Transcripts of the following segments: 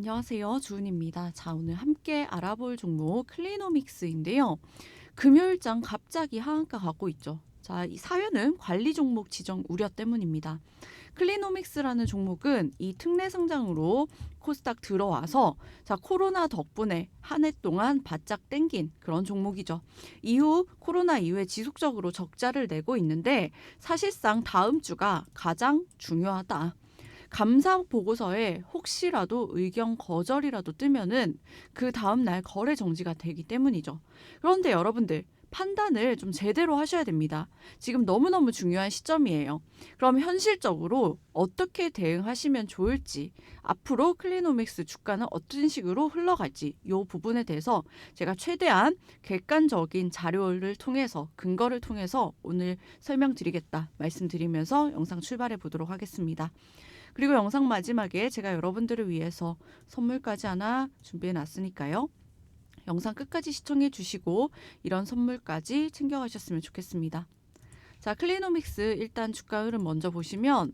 안녕하세요. 주은입니다. 자, 오늘 함께 알아볼 종목 클리노믹스인데요. 금요일장 갑자기 하한가 가고 있죠. 자, 이 사연은 관리 종목 지정 우려 때문입니다. 클리노믹스라는 종목은 이 특례 상장으로 코스닥 들어와서 자, 코로나 덕분에 한 해 동안 바짝 땡긴 그런 종목이죠. 이후 코로나 이후에 지속적으로 적자를 내고 있는데 사실상 다음 주가 가장 중요하다. 감사 보고서에 혹시라도 의견 거절이라도 뜨면은 그 다음 날 거래 정지가 되기 때문이죠. 그런데 여러분들 판단을 좀 제대로 하셔야 됩니다. 지금 너무너무 중요한 시점이에요. 그럼 현실적으로 어떻게 대응하시면 좋을지, 앞으로 클리노믹스 주가는 어떤 식으로 흘러갈지 이 부분에 대해서 제가 최대한 객관적인 자료를 통해서 근거를 통해서 오늘 설명드리겠다 말씀드리면서 영상 출발해 보도록 하겠습니다. 그리고 영상 마지막에 제가 여러분들을 위해서 선물까지 하나 준비해 놨으니까요. 영상 끝까지 시청해 주시고 이런 선물까지 챙겨가셨으면 좋겠습니다. 자, 클리노믹스 일단 주가 흐름 먼저 보시면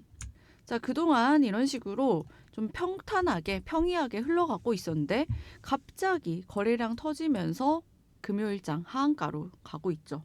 자, 그동안 이런 식으로 좀 평탄하게 평이하게 흘러가고 있었는데 갑자기 거래량 터지면서 금요일장 하한가로 가고 있죠.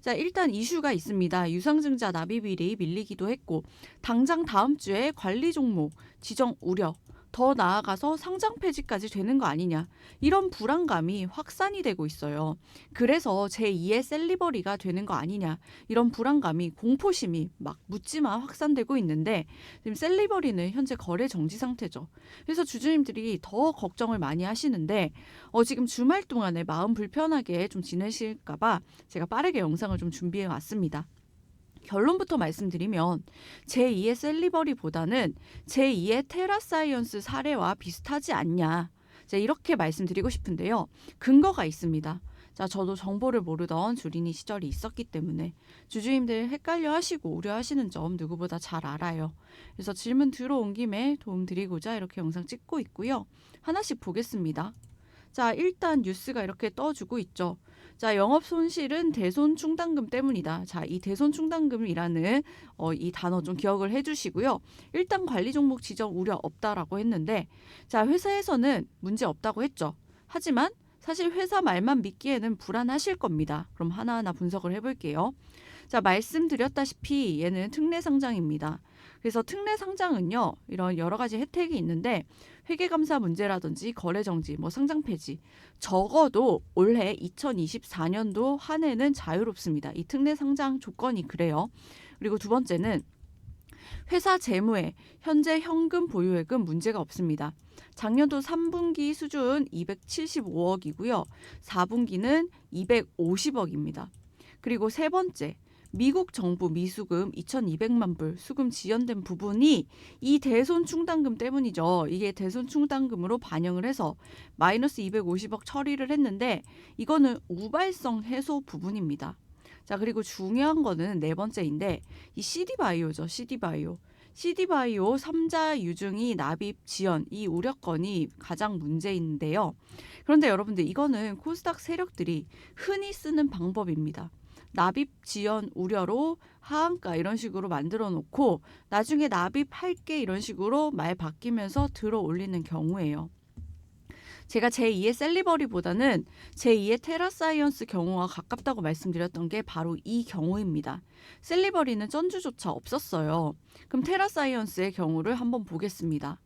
자, 일단 이슈가 있습니다. 유상증자 납입일이 밀리기도 했고 당장 다음 주에 관리 종목 지정 우려 더 나아가서 상장 폐지까지 되는 거 아니냐 이런 불안감이 확산이 되고 있어요. 그래서 제2의 셀리버리가 되는 거 아니냐 이런 불안감이 공포심이 막 묻지마 확산되고 있는데 지금 셀리버리는 현재 거래 정지 상태죠. 그래서 주주님들이 더 걱정을 많이 하시는데 어, 지금 주말 동안에 마음 불편하게 좀 지내실까봐 제가 빠르게 영상을 좀 준비해 왔습니다. 결론부터 말씀드리면 제2의 셀리버리보다는 제2의 테라사이언스 사례와 비슷하지 않냐. 자, 이렇게 말씀드리고 싶은데요. 근거가 있습니다. 자, 저도 정보를 모르던 주린이 시절이 있었기 때문에 주주님들 헷갈려 하시고 우려하시는 점 누구보다 잘 알아요. 그래서 질문 들어온 김에 도움 드리고자 이렇게 영상 찍고 있고요. 하나씩 보겠습니다. 자, 일단 뉴스가 이렇게 떠주고 있죠. 자, 영업 손실은 대손 충당금 때문이다. 자, 이 대손 충당금이라는 어, 이 단어 좀 기억을 해주시고요. 일단 관리 종목 지정 우려 없다라고 했는데, 자, 회사에서는 문제 없다고 했죠. 하지만 사실 회사 말만 믿기에는 불안하실 겁니다. 그럼 하나하나 분석을 해볼게요. 자, 말씀드렸다시피 얘는 특례 상장입니다. 그래서 특례 상장은요, 이런 여러 가지 혜택이 있는데, 회계감사 문제라든지 거래 정지, 뭐 상장 폐지, 적어도 올해 2024년도 한 해는 자유롭습니다. 이 특례 상장 조건이 그래요. 그리고 두 번째는 회사 재무에 현재 현금 보유액은 문제가 없습니다. 작년도 3분기 수준 275억이고요. 4분기는 250억입니다. 그리고 세 번째, 미국 정부 미수금 2,200만 불 수금 지연된 부분이 이 대손 충당금 때문이죠. 이게 대손 충당금으로 반영을 해서 마이너스 250억 처리를 했는데 이거는 우발성 해소 부분입니다. 자, 그리고 중요한 거는 네 번째인데 이 CD바이오죠. CD바이오. CD바이오 3자 유증이 납입 지연 이 우려건이 가장 문제인데요. 그런데 여러분들 이거는 코스닥 세력들이 흔히 쓰는 방법입니다. 납입 지연 우려로 하한가 이런 식으로 만들어 놓고 나중에 납입할게 이런 식으로 말 바뀌면서 들어 올리는 경우예요. 제가 제2의 셀리버리보다는 제2의 테라사이언스 경우와 가깝다고 말씀드렸던 게 바로 이 경우입니다. 셀리버리는 전주조차 없었어요. 그럼 테라사이언스의 경우를 한번 보겠습니다.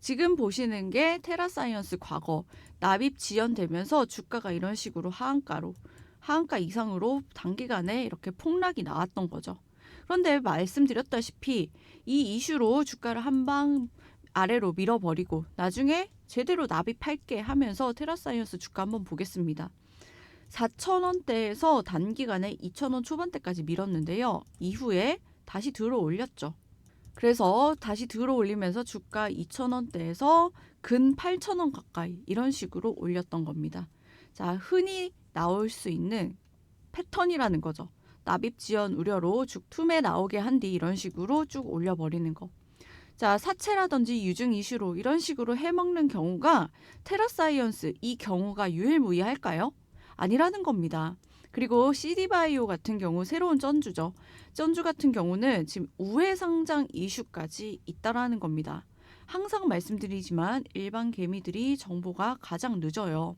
지금 보시는 게 테라사이언스 과거 납입 지연되면서 주가가 이런 식으로 하한가로 하한가 이상으로 단기간에 이렇게 폭락이 나왔던 거죠. 그런데 말씀드렸다시피 이 이슈로 주가를 한방 아래로 밀어버리고 나중에 제대로 납입할게 하면서 테라사이언스 주가 한번 보겠습니다. 4,000원대에서 단기간에 2,000원 초반대까지 밀었는데요. 이후에 다시 들어 올렸죠. 그래서 다시 들어 올리면서 주가 2,000원대에서 근 8,000원 가까이 이런 식으로 올렸던 겁니다. 자, 흔히 나올 수 있는 패턴이라는 거죠. 납입 지연 우려로 쭉 툼에 나오게 한 뒤 이런 식으로 쭉 올려버리는 거. 자, 사채라든지 유증 이슈로 이런 식으로 해먹는 경우가 테라사이언스 이 경우가 유일무이할까요? 아니라는 겁니다. 그리고 CD바이오 같은 경우 새로운 전주죠. 전주 같은 경우는 지금 우회 상장 이슈까지 있다라는 겁니다. 항상 말씀드리지만 일반 개미들이 정보가 가장 늦어요.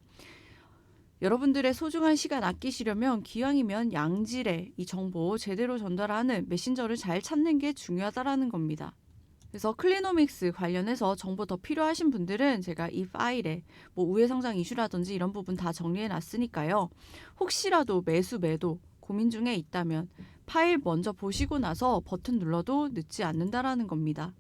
여러분들의 소중한 시간 아끼시려면 기왕이면 양질의 이 정보 제대로 전달하는 메신저를 잘 찾는 게 중요하다라는 겁니다. 그래서 클리노믹스 관련해서 정보 더 필요하신 분들은 제가 이 파일에 뭐 우회 성장 이슈라든지 이런 부분 다 정리해 놨으니까요. 혹시라도 매수 매도 고민 중에 있다면 파일 먼저 보시고 나서 버튼 눌러도 늦지 않는다라는 겁니다.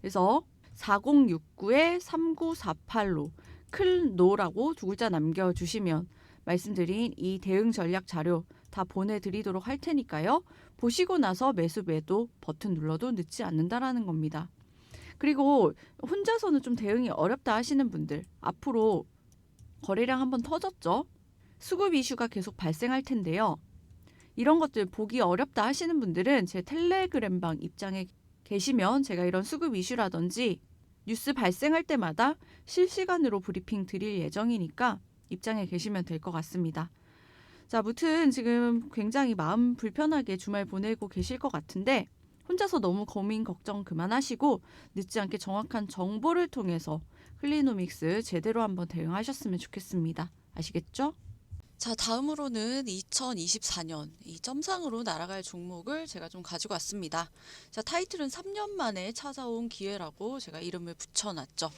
그래서 4069에 3948로 클노라고 두 글자 남겨주시면 말씀드린 이 대응 전략 자료 다 보내드리도록 할 테니까요. 보시고 나서 매수 매도 버튼 눌러도 늦지 않는다라는 겁니다. 그리고 혼자서는 좀 대응이 어렵다 하시는 분들 앞으로 거래량 한번 터졌죠. 수급 이슈가 계속 발생할 텐데요. 이런 것들 보기 어렵다 하시는 분들은 제 텔레그램방 입장에 계시면 제가 이런 수급 이슈라든지 뉴스 발생할 때마다 실시간으로 브리핑 드릴 예정이니까 입장에 계시면 될 것 같습니다. 자, 무튼 지금 굉장히 마음 불편하게 주말 보내고 계실 것 같은데 혼자서 너무 고민 걱정 그만하시고 늦지 않게 정확한 정보를 통해서 클리노믹스 제대로 한번 대응하셨으면 좋겠습니다. 아시겠죠? 자, 다음으로는 2024년 이 점상으로 날아갈 종목을 제가 좀 가지고 왔습니다. 자, 타이틀은 3년 만에 찾아온 기회라고 제가 이름을 붙여놨죠.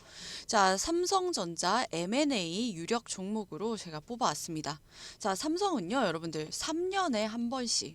자, 삼성전자 M&A 유력 종목으로 제가 뽑아왔습니다. 자, 삼성은요, 여러분들 3년에 한 번씩